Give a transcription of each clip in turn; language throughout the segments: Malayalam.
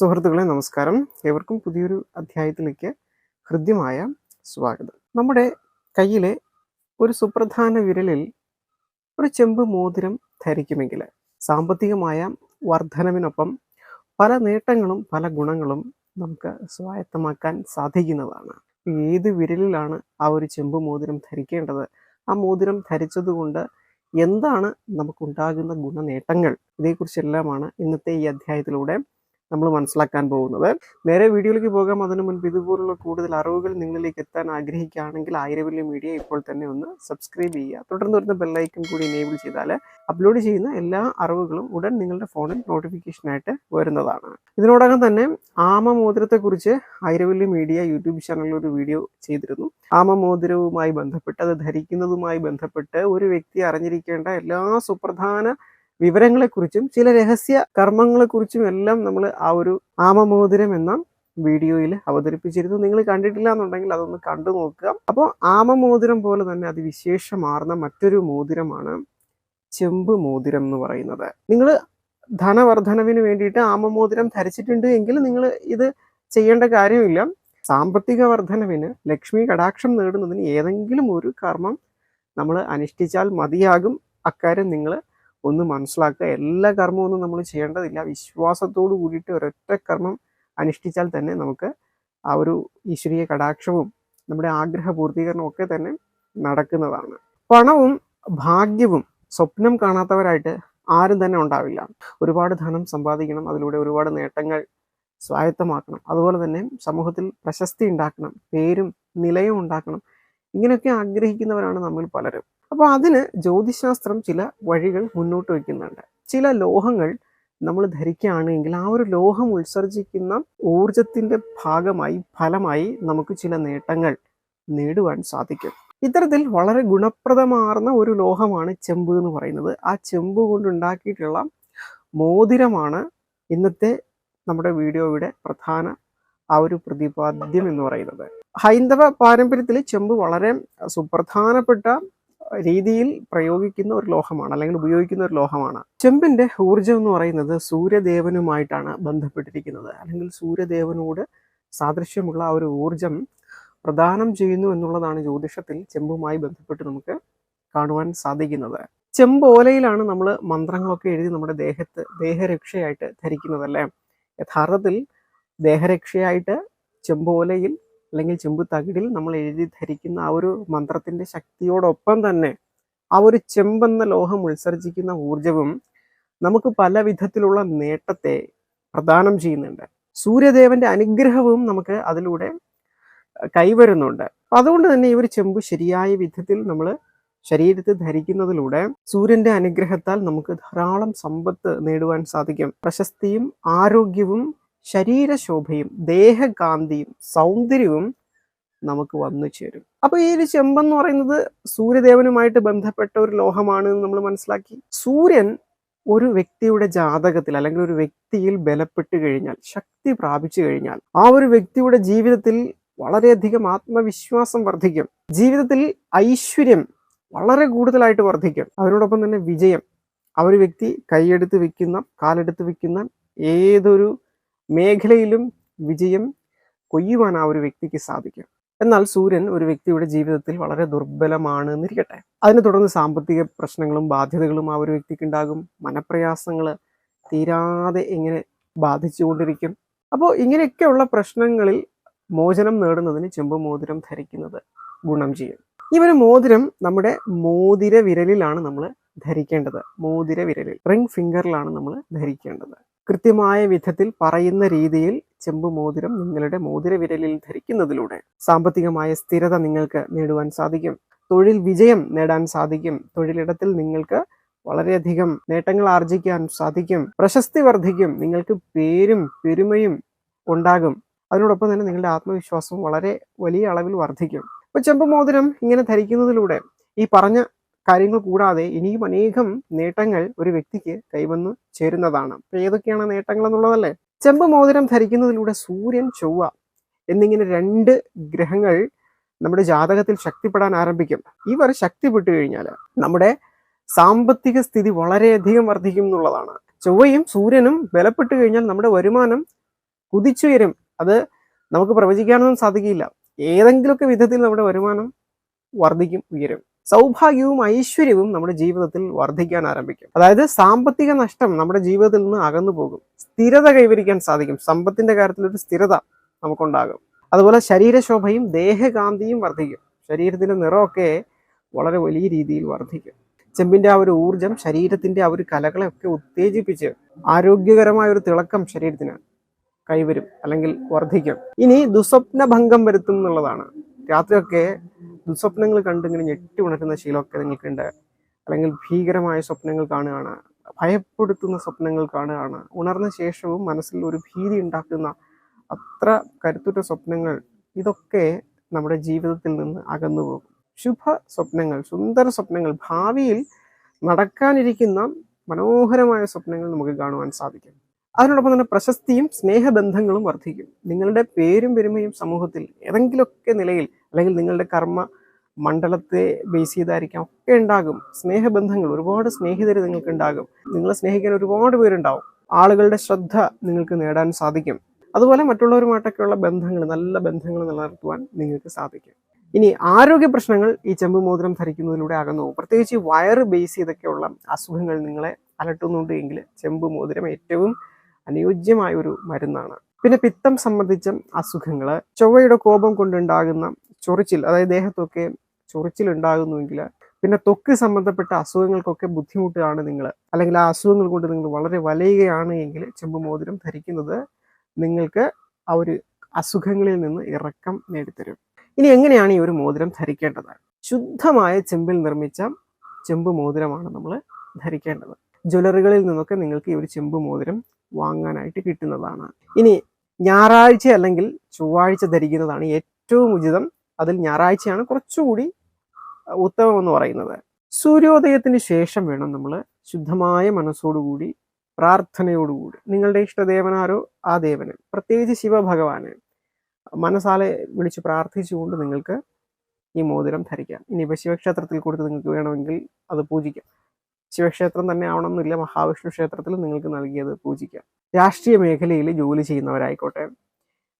സുഹൃത്തുക്കളെ നമസ്കാരം. ഏവർക്കും പുതിയൊരു അധ്യായത്തിലേക്ക് ഹൃദ്യമായ സ്വാഗതം. നമ്മുടെ കയ്യിലെ ഒരു സുപ്രധാന വിരലിൽ ഒരു ചെമ്പ് മോതിരം ധരിക്കുമെങ്കിൽ സാമ്പത്തികമായ വർധനവിനൊപ്പം പല നേട്ടങ്ങളും പല ഗുണങ്ങളും നമുക്ക് സ്വായത്തമാക്കാൻ സാധിക്കുന്നതാണ്. ഏത് വിരലിലാണ് ആ ഒരു ചെമ്പ് മോതിരം ധരിക്കേണ്ടത്? ആ മോതിരം ധരിച്ചതുകൊണ്ട് എന്താണ് നമുക്കുണ്ടാകുന്ന ഗുണനേട്ടങ്ങൾ? ഇതേക്കുറിച്ചെല്ലാമാണ് ഇന്നത്തെ ഈ അധ്യായത്തിലൂടെ നമ്മൾ മനസ്സിലാക്കാൻ പോകുന്നത്. നേരെ വീഡിയോയിലേക്ക് പോകാം. അതിനു മുൻപ് ഇതുപോലുള്ള കൂടുതൽ അറിവുകൾ നിങ്ങളിലേക്ക് എത്താൻ ആഗ്രഹിക്കുകയാണെങ്കിൽ ആയിരവല്യ മീഡിയ ഇപ്പോൾ തന്നെ ഒന്ന് സബ്സ്ക്രൈബ് ചെയ്യുക. തുടർന്ന് വരുന്ന ബെല്ലൈക്കൺ കൂടി എനേബിൾ ചെയ്താൽ അപ്ലോഡ് ചെയ്യുന്ന എല്ലാ അറിവുകളും ഉടൻ നിങ്ങളുടെ ഫോണിൽ നോട്ടിഫിക്കേഷനായിട്ട് വരുന്നതാണ്. ഇതിനോടകം തന്നെ ആമ ആമമോതിരത്തെക്കുറിച്ച് ആയിരവല്യ മീഡിയ യൂട്യൂബ് ചാനലിൽ ഒരു വീഡിയോ ചെയ്തിരുന്നു. ആമമോതിരവുമായി ബന്ധപ്പെട്ട് അത് ധരിക്കുന്നതുമായി ബന്ധപ്പെട്ട് ഒരു വ്യക്തി അറിഞ്ഞിരിക്കേണ്ട എല്ലാ സുപ്രധാന വിവരങ്ങളെക്കുറിച്ചും ചില രഹസ്യ കർമ്മങ്ങളെക്കുറിച്ചും എല്ലാം നമ്മൾ ആ ഒരു ആമമോതിരം എന്ന വീഡിയോയിൽ അവതരിപ്പിച്ചിരുന്നു. നിങ്ങൾ കണ്ടിട്ടില്ല എന്നുണ്ടെങ്കിൽ അതൊന്ന് കണ്ടു നോക്കുക. അപ്പോൾ ആമമോതിരം പോലെ തന്നെ അതിവിശേഷമാർന്ന മറ്റൊരു മോതിരമാണ് ചെമ്പ് മോതിരം എന്ന് പറയുന്നത്. നിങ്ങൾ ധനവർദ്ധനവിന് വേണ്ടിയിട്ട് ആമമോതിരം ധരിച്ചിട്ടുണ്ട് എങ്കിൽ നിങ്ങൾ ഇത് ചെയ്യേണ്ട കാര്യമില്ല. സാമ്പത്തിക വർധനവിന് ലക്ഷ്മി കടാക്ഷം നേടുന്നതിന് ഏതെങ്കിലും ഒരു കർമ്മം നമ്മൾ അനുഷ്ഠിച്ചാൽ മതിയാകും. അക്കാര്യം നിങ്ങൾ ഒന്ന് മനസ്സിലാക്കുക. എല്ലാ കർമ്മമൊന്നും നമ്മൾ ചെയ്യേണ്ടതില്ല. വിശ്വാസത്തോടു കൂടിയിട്ട് ഒരൊറ്റ കർമ്മം അനുഷ്ഠിച്ചാൽ തന്നെ നമുക്ക് ആ ഒരു ഈശ്വരീയ കടാക്ഷവും നമ്മുടെ ആഗ്രഹ പൂർത്തീകരണവും ഒക്കെ തന്നെ നടക്കുന്നതാണ്. പണവും ഭാഗ്യവും സ്വപ്നം കാണാത്തവരായിട്ട് ആരും തന്നെ ഉണ്ടാവില്ല. ഒരുപാട് ധനം സമ്പാദിക്കണം. അതിലൂടെ ഒരുപാട് നേട്ടങ്ങൾ സ്വായത്തമാക്കണം. അതുപോലെ തന്നെ സമൂഹത്തിൽ പ്രശസ്തി ഉണ്ടാക്കണം. പേരും നിലയും ഉണ്ടാക്കണം. ഇങ്ങനെയൊക്കെ ആഗ്രഹിക്കുന്നവരാണ് നമ്മൾ പലരും. അപ്പോൾ അതിന് ജ്യോതിശാസ്ത്രം ചില വഴികൾ മുന്നോട്ട് വയ്ക്കുന്നുണ്ട് ചില ലോഹങ്ങൾ നമ്മൾ ധരിക്കുകയാണെങ്കിൽ ആ ഒരു ലോഹം ഉത്സർജിക്കുന്ന ഊർജത്തിന്റെ ഭാഗമായി ഫലമായി നമുക്ക് ചില നേട്ടങ്ങൾ നേടുവാൻ സാധിക്കും. ഇത്തരത്തിൽ വളരെ ഗുണപ്രദമാർന്ന ഒരു ലോഹമാണ് ചെമ്പ് എന്ന് പറയുന്നത്. ആ ചെമ്പ് കൊണ്ടുണ്ടാക്കിയിട്ടുള്ള മോതിരമാണ് ഇന്നത്തെ നമ്മുടെ വീഡിയോയുടെ പ്രധാന ആ ഒരു പ്രതിപാദ്യം എന്ന് പറയുന്നത്. ഹൈന്ദവ പാരമ്പര്യത്തിൽ ചെമ്പ് വളരെ സുപ്രധാനപ്പെട്ട രീതിയിൽ പ്രയോഗിക്കുന്ന ഒരു ലോഹമാണ് അല്ലെങ്കിൽ ഉപയോഗിക്കുന്ന ഒരു ലോഹമാണ്. ചെമ്പിന്റെ ഊർജം എന്ന് പറയുന്നത് സൂര്യദേവനുമായിട്ടാണ് ബന്ധപ്പെട്ടിരിക്കുന്നത്. അല്ലെങ്കിൽ സൂര്യദേവനോട് സാദൃശ്യമുള്ള ആ ഒരു ഊർജം പ്രദാനം ചെയ്യുന്നു എന്നുള്ളതാണ് ജ്യോതിഷത്തിൽ ചെമ്പുമായി ബന്ധപ്പെട്ട് നമുക്ക് കാണുവാൻ സാധിക്കുന്നത്. ചെമ്പോലയിലാണ് നമ്മൾ മന്ത്രങ്ങളൊക്കെ എഴുതി നമ്മുടെ ദേഹത്ത് ദേഹരക്ഷയായിട്ട് ധരിക്കുന്നതല്ലേ? യഥാർത്ഥത്തിൽ ദേഹരക്ഷയായിട്ട് ചെമ്പോലയിൽ അല്ലെങ്കിൽ ചെമ്പ് തകിടിൽ നമ്മൾ എഴുതി ധരിക്കുന്ന ആ ഒരു മന്ത്രത്തിന്റെ ശക്തിയോടൊപ്പം തന്നെ ആ ഒരു ചെമ്പെന്ന ലോഹം ഉത്സർജിക്കുന്ന ഊർജവും നമുക്ക് പല വിധത്തിലുള്ള നേട്ടത്തെ പ്രദാനം ചെയ്യുന്നുണ്ട്. സൂര്യദേവന്റെ അനുഗ്രഹവും നമുക്ക് അതിലൂടെ കൈവരുന്നുണ്ട്. അപ്പൊ അതുകൊണ്ട് തന്നെ ഈ ഒരു ചെമ്പ് ശരിയായ വിധത്തിൽ നമ്മൾ ശരീരത്തിൽ ധരിക്കുന്നതിലൂടെ സൂര്യന്റെ അനുഗ്രഹത്താൽ നമുക്ക് ധാരാളം സമ്പത്ത് നേടുവാൻ സാധിക്കും. പ്രശസ്തിയും ആരോഗ്യവും ശരീരശോഭയും ദേഹകാന്തിയും സൗന്ദര്യവും നമുക്ക് വന്നു ചേരും. അപ്പൊ ഈ ഒരു ചെമ്പെന്ന് പറയുന്നത് സൂര്യദേവനുമായിട്ട് ബന്ധപ്പെട്ട ഒരു ലോഹമാണ് നമ്മൾ മനസ്സിലാക്കി. സൂര്യൻ ഒരു വ്യക്തിയുടെ ജാതകത്തിൽ അല്ലെങ്കിൽ ഒരു വ്യക്തിയിൽ ബലപ്പെട്ട് കഴിഞ്ഞാൽ ശക്തി പ്രാപിച്ചു കഴിഞ്ഞാൽ ആ ഒരു വ്യക്തിയുടെ ജീവിതത്തിൽ വളരെയധികം ആത്മവിശ്വാസം വർദ്ധിക്കും. ജീവിതത്തിൽ ഐശ്വര്യം വളരെ കൂടുതലായിട്ട് വർദ്ധിക്കും. അവരോടൊപ്പം തന്നെ വിജയം. ആ ഒരു വ്യക്തി കൈയെടുത്ത് വെക്കുന്ന കാലെടുത്ത് വെക്കുന്ന ഏതൊരു മേഖലയിലും വിജയം കൊയ്യുവാൻ ആ ഒരു വ്യക്തിക്ക് സാധിക്കും. എന്നാൽ സൂര്യൻ ഒരു വ്യക്തിയുടെ ജീവിതത്തിൽ വളരെ ദുർബലമാണ് എന്നിരിക്കട്ടെ. അതിനെ തുടർന്ന് സാമ്പത്തിക പ്രശ്നങ്ങളും ബാധ്യതകളും ആ ഒരു വ്യക്തിക്ക് ഉണ്ടാകും മനപ്രയാസങ്ങൾ തീരാതെ ഇങ്ങനെ ബാധിച്ചുകൊണ്ടിരിക്കും. അപ്പോൾ ഇങ്ങനെയൊക്കെയുള്ള പ്രശ്നങ്ങളിൽ മോചനം നേടുന്നതിന് ചെമ്പ് മോതിരം ധരിക്കുന്നത് ഗുണം ചെയ്യും. ഈ ഒരു മോതിരം നമ്മുടെ മോതിര വിരലിലാണ് നമ്മൾ ധരിക്കേണ്ടത്. മോതിര വിരലിൽ റിംഗ് ഫിംഗറിലാണ് നമ്മൾ ധരിക്കേണ്ടത്. കൃത്യമായ വിധത്തിൽ പറയുന്ന രീതിയിൽ ചെമ്പ് മോതിരം നിങ്ങളുടെ മോതിര വിരലിൽ ധരിക്കുന്നതിലൂടെ സാമ്പത്തികമായ സ്ഥിരത നിങ്ങൾക്ക് നേടുവാൻ സാധിക്കും. തൊഴിൽ വിജയം നേടാൻ സാധിക്കും. തൊഴിലിടത്തിൽ നിങ്ങൾക്ക് വളരെയധികം നേട്ടങ്ങൾ ആർജിക്കാൻ സാധിക്കും. പ്രശസ്തി വർദ്ധിക്കും. നിങ്ങൾക്ക് പേരും പെരുമയും ഉണ്ടാകും. അതിനോടൊപ്പം തന്നെ നിങ്ങളുടെ ആത്മവിശ്വാസം വളരെ വലിയ അളവിൽ വർദ്ധിക്കും. ഇപ്പൊ ചെമ്പ് മോതിരം ഇങ്ങനെ ധരിക്കുന്നതിലൂടെ ഈ പറഞ്ഞ കാര്യങ്ങൾ കൂടാതെ ഇനിയും അനേകം നേട്ടങ്ങൾ ഒരു വ്യക്തിക്ക് കൈവന്നു ചേരുന്നതാണ്. ഏതൊക്കെയാണ് നേട്ടങ്ങൾ എന്നുള്ളതല്ലേ? ചെമ്പ് മോതിരം ധരിക്കുന്നതിലൂടെ സൂര്യൻ ചൊവ്വ എന്നിങ്ങനെ രണ്ട് ഗ്രഹങ്ങൾ നമ്മുടെ ജാതകത്തിൽ ശക്തിപ്പെടാൻ ആരംഭിക്കും. ഇവർ ശക്തിപ്പെട്ടു കഴിഞ്ഞാൽ നമ്മുടെ സാമ്പത്തിക സ്ഥിതി വളരെയധികം വർദ്ധിക്കും എന്നുള്ളതാണ്. ചൊവ്വയും സൂര്യനും ബലപ്പെട്ടു കഴിഞ്ഞാൽ നമ്മുടെ വരുമാനം കുതിച്ചുയരും. അത് നമുക്ക് പ്രവചിക്കാനൊന്നും സാധിക്കില്ല. ഏതെങ്കിലുമൊക്കെ വിധത്തിൽ നമ്മുടെ വരുമാനം വർദ്ധിക്കും ഉയരും. സൗഭാഗ്യവും ഐശ്വര്യവും നമ്മുടെ ജീവിതത്തിൽ വർദ്ധിക്കാൻ ആരംഭിക്കും. അതായത് സാമ്പത്തിക നഷ്ടം നമ്മുടെ ജീവിതത്തിൽ നിന്ന് അകന്നു പോകും. സ്ഥിരത കൈവരിക്കാൻ സാധിക്കും. സമ്പത്തിന്റെ കാര്യത്തിൽ ഒരു സ്ഥിരത നമുക്കുണ്ടാകും. അതുപോലെ ശരീരശോഭയും ദേഹകാന്തിയും വർദ്ധിക്കും. ശരീരത്തിന്റെ നിറമൊക്കെ വളരെ വലിയ രീതിയിൽ വർദ്ധിക്കും. ചെമ്പിന്റെ ആ ഒരു ഊർജം ശരീരത്തിന്റെ ആ ഒരു കലകളെയൊക്കെ ഉത്തേജിപ്പിച്ച് ആരോഗ്യകരമായ ഒരു തിളക്കം ശരീരത്തിന് കൈവരും അല്ലെങ്കിൽ വർദ്ധിക്കും. ഇനി ദുസ്വപ്ന ഭംഗം വരുത്തും എന്നുള്ളതാണ്. രാത്രിയൊക്കെ ദുസ്വപ്നങ്ങൾ കണ്ട് ഇങ്ങനെ ഞെട്ടി ഉണരുന്ന ശീലമൊക്കെ നിങ്ങൾക്കുണ്ട്. അല്ലെങ്കിൽ ഭീകരമായ സ്വപ്നങ്ങൾ കാണുകയാണ് ഭയപ്പെടുത്തുന്ന സ്വപ്നങ്ങൾ കാണുകയാണ് ഉണർന്ന ശേഷവും മനസ്സിൽ ഒരു ഭീതി ഉണ്ടാക്കുന്ന അത്ര കരുത്തുറ്റ സ്വപ്നങ്ങൾ ഇതൊക്കെ നമ്മുടെ ജീവിതത്തിൽ നിന്ന് അകന്നു പോകും. ശുഭ സ്വപ്നങ്ങൾ സുന്ദര സ്വപ്നങ്ങൾ ഭാവിയിൽ നടക്കാനിരിക്കുന്ന മനോഹരമായ സ്വപ്നങ്ങൾ നമുക്ക് കാണുവാൻ സാധിക്കും. അതിനോടൊപ്പം തന്നെ പ്രശസ്തിയും സ്നേഹബന്ധങ്ങളും വർദ്ധിക്കും. നിങ്ങളുടെ പേരും പെരുമയും സമൂഹത്തിൽ ഏതെങ്കിലുമൊക്കെ നിലയിൽ അല്ലെങ്കിൽ നിങ്ങളുടെ കർമ്മ മണ്ഡലത്തെ ബേസ് ചെയ്തായിരിക്കാം ഒക്കെ ഉണ്ടാകും. സ്നേഹബന്ധങ്ങൾ ഒരുപാട് സ്നേഹിതർ നിങ്ങൾക്ക് ഉണ്ടാകും. നിങ്ങളെ സ്നേഹിക്കാൻ ഒരുപാട് പേരുണ്ടാവും. ആളുകളുടെ ശ്രദ്ധ നിങ്ങൾക്ക് നേടാൻ സാധിക്കും. അതുപോലെ മറ്റുള്ളവരുമായിട്ടൊക്കെയുള്ള ബന്ധങ്ങൾ നല്ല ബന്ധങ്ങൾ നിലനിർത്തുവാൻ നിങ്ങൾക്ക് സാധിക്കും. ഇനി ആരോഗ്യ പ്രശ്നങ്ങൾ ഈ ചെമ്പ് മോതിരം ധരിക്കുന്നതിലൂടെ അകന്നു പ്രത്യേകിച്ച് വയറ് ബേസ് ചെയ്തൊക്കെയുള്ള അസുഖങ്ങൾ നിങ്ങളെ അലട്ടുന്നുണ്ട് എങ്കിൽ ചെമ്പ് മോതിരം ഏറ്റവും അനുയോജ്യമായ ഒരു മരുന്നാണ്. പിന്നെ പിത്തം സംബന്ധിച്ച അസുഖങ്ങൾ ചൊവ്വയുടെ കോപം കൊണ്ടുണ്ടാകുന്ന ചൊറിച്ചിൽ അതായത് ദേഹത്തൊക്കെ ചൊറിച്ചിൽ ഉണ്ടാകുന്നുവെങ്കിൽ പിന്നെ തൊക്ക് സംബന്ധപ്പെട്ട അസുഖങ്ങൾക്കൊക്കെ ബുദ്ധിമുട്ടാണ് നിങ്ങൾ അല്ലെങ്കിൽ ആ അസുഖങ്ങൾ കൊണ്ട് നിങ്ങൾ വളരെ വലയുകയാണ് എങ്കിൽ ചെമ്പ് മോതിരം ധരിക്കുന്നത് നിങ്ങൾക്ക് ആ ഒരു അസുഖങ്ങളിൽ നിന്ന് ഇറക്കം നേടിത്തരും. ഇനി എങ്ങനെയാണ് ഈ ഒരു മോതിരം ധരിക്കേണ്ടത്? ശുദ്ധമായ ചെമ്പിൽ നിർമ്മിച്ച ചെമ്പ് മോതിരമാണ് നമ്മൾ ധരിക്കേണ്ടത്. ജ്വല്ലറികളിൽ നിന്നൊക്കെ നിങ്ങൾക്ക് ഈ ഒരു ചെമ്പ് മോതിരം വാങ്ങാനായിട്ട് കിട്ടുന്നതാണ്. ഇനി ഞായറാഴ്ച അല്ലെങ്കിൽ ചൊവ്വാഴ്ച ധരിക്കുന്നതാണ് ഏറ്റവും ഉചിതം. അതിൽ ഞായറാഴ്ചയാണ് കുറച്ചുകൂടി ഉത്തമം എന്ന് പറയുന്നത്. സൂര്യോദയത്തിന് ശേഷം വേണം നമ്മൾ ശുദ്ധമായ മനസ്സോടുകൂടി പ്രാർത്ഥനയോടുകൂടി. നിങ്ങളുടെ ഇഷ്ടദേവനാരോ ആ ദേവന്. പ്രത്യേകിച്ച് ശിവഭഗവാന്. മനസ്സാലെ വിളിച്ച് പ്രാർത്ഥിച്ചുകൊണ്ട് നിങ്ങൾക്ക് ഈ മോതിരം ധരിക്കാം. ഇനി ഇപ്പം ശിവക്ഷേത്രത്തിൽ കൊടുത്ത് നിങ്ങൾക്ക് വേണമെങ്കിൽ അത് പൂജിക്കാം. ശിവക്ഷേത്രം തന്നെ ആവണമെന്നില്ല. മഹാവിഷ്ണു ക്ഷേത്രത്തിൽ നിങ്ങൾക്ക് നൽകിയത് പൂജിക്കാം. രാഷ്ട്രീയ മേഖലയിൽ ജോലി ചെയ്യുന്നവരായിക്കോട്ടെ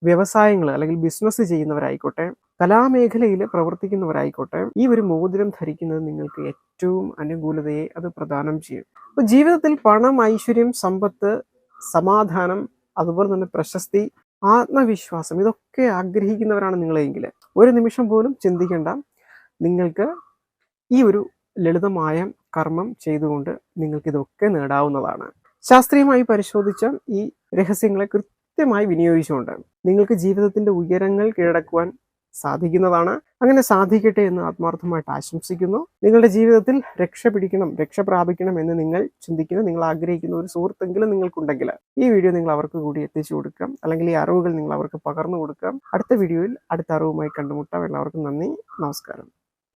വ്യവസായങ്ങൾ അല്ലെങ്കിൽ ബിസിനസ് ചെയ്യുന്നവരായിക്കോട്ടെ കലാമേഖലയിൽ പ്രവർത്തിക്കുന്നവരായിക്കോട്ടെ ഈ ഒരു മോതിരം ധരിക്കുന്നത് നിങ്ങൾക്ക് ഏറ്റവും അനുകൂലതയെ അത് പ്രദാനം ചെയ്യും. അപ്പോൾ ജീവിതത്തിൽ പണം ഐശ്വര്യം സമ്പത്ത് സമാധാനം അതുപോലെ തന്നെ പ്രശസ്തി ആത്മവിശ്വാസം ഇതൊക്കെ ആഗ്രഹിക്കുന്നവരാണ് നിങ്ങളെങ്കിൽ ഒരു നിമിഷം പോലും ചിന്തിക്കേണ്ട നിങ്ങൾക്ക് ഈ ഒരു ലളിതമായ കർമ്മം ചെയ്തുകൊണ്ട് നിങ്ങൾക്ക് ഇതൊക്കെ നേടാവുന്നതാണ്. ശാസ്ത്രീയമായി പരിശോധിച്ച ഈ രഹസ്യങ്ങളെ കൃത്യമായി വിനിയോഗിച്ചുകൊണ്ട് നിങ്ങൾക്ക് ജീവിതത്തിന്റെ ഉയരങ്ങൾ കീഴടക്കുവാൻ സാധിക്കുന്നതാണ്. അങ്ങനെ സാധിക്കട്ടെ എന്ന് ആത്മാർത്ഥമായിട്ട് ആശംസിക്കുന്നു. നിങ്ങളുടെ ജീവിതത്തിൽ രക്ഷ പിടിക്കണം രക്ഷ പ്രാപിക്കണം എന്ന് നിങ്ങൾ ചിന്തിക്കുന്ന നിങ്ങൾ ആഗ്രഹിക്കുന്ന ഒരു സുഹൃത്തെങ്കിലും നിങ്ങൾക്കുണ്ടെങ്കിൽ ഈ വീഡിയോ നിങ്ങൾ അവർക്ക് കൂടി എത്തിച്ചു കൊടുക്കാം. അല്ലെങ്കിൽ ഈ അറിവുകൾ നിങ്ങൾ അവർക്ക് പകർന്നു കൊടുക്കാം. അടുത്ത വീഡിയോയിൽ അടുത്ത അറിവുമായി കണ്ടുമുട്ടാം. എല്ലാവർക്കും നന്ദി നമസ്കാരം.